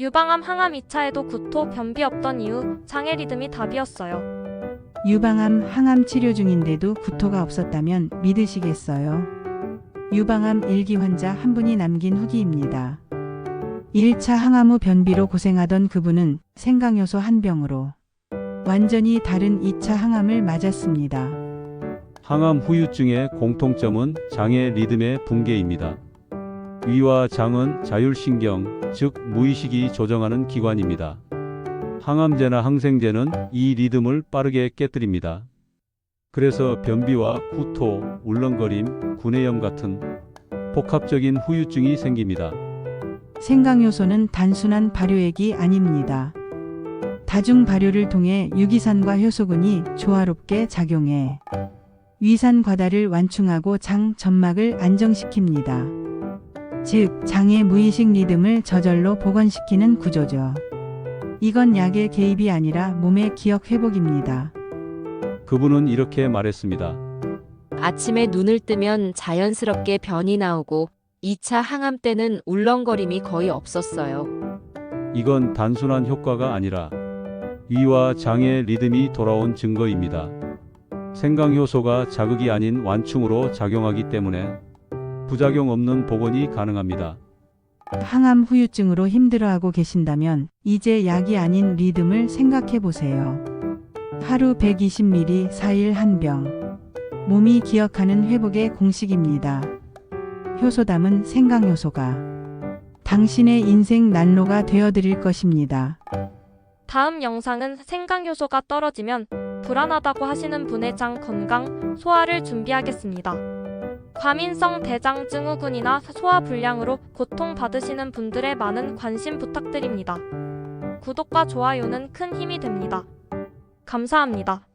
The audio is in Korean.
유방암 항암 2차에도 구토, 변비 없던 이유 장애 리듬이 답이었어요. 유방암 항암 치료 중인데도 구토가 없었다면 믿으시겠어요? 유방암 1기 환자 한 분이 남긴 후기입니다. 1차 항암 후 변비로 고생하던 그분은 생강효소 한 병으로 완전히 다른 2차 항암을 맞았습니다. 항암 후유증의 공통점은 장의 리듬의 붕괴입니다. 위와 장은 자율신경, 즉 무의식이 조정하는 기관입니다. 항암제나 항생제는 이 리듬을 빠르게 깨뜨립니다. 그래서 변비와 구토, 울렁거림, 구내염 같은 복합적인 후유증이 생깁니다. 생강효소는 단순한 발효액이 아닙니다. 다중 발효를 통해 유기산과 효소군이 조화롭게 작용해 위산 과다를 완충하고 장 점막을 안정시킵니다. 즉, 장의 무의식 리듬을 저절로 복원시키는 구조죠. 이건 약의 개입이 아니라 몸의 기억 회복입니다. 그분은 이렇게 말했습니다. 아침에 눈을 뜨면 자연스럽게 변이 나오고 2차 항암 때는 울렁거림이 거의 없었어요. 이건 단순한 효과가 아니라 위와 장의 리듬이 돌아온 증거입니다. 생강효소가 자극이 아닌 완충으로 작용하기 때문에 부작용 없는 복원이 가능합니다. 항암 후유증으로 힘들어하고 계신다면 이제 약이 아닌 리듬을 생각해 보세요. 하루 120ml 4일 한 병. 몸이 기억하는 회복의 공식입니다. 효소 담은 생강효소가 당신의 인생 난로가 되어 드릴 것입니다. 다음 영상은 생강효소가 떨어지면 불안하다고 하시는 분의 장 건강, 소화를 준비하겠습니다. 과민성 대장 증후군이나 소화 불량으로 고통받으시는 분들의 많은 관심 부탁드립니다. 구독과 좋아요는 큰 힘이 됩니다. 감사합니다.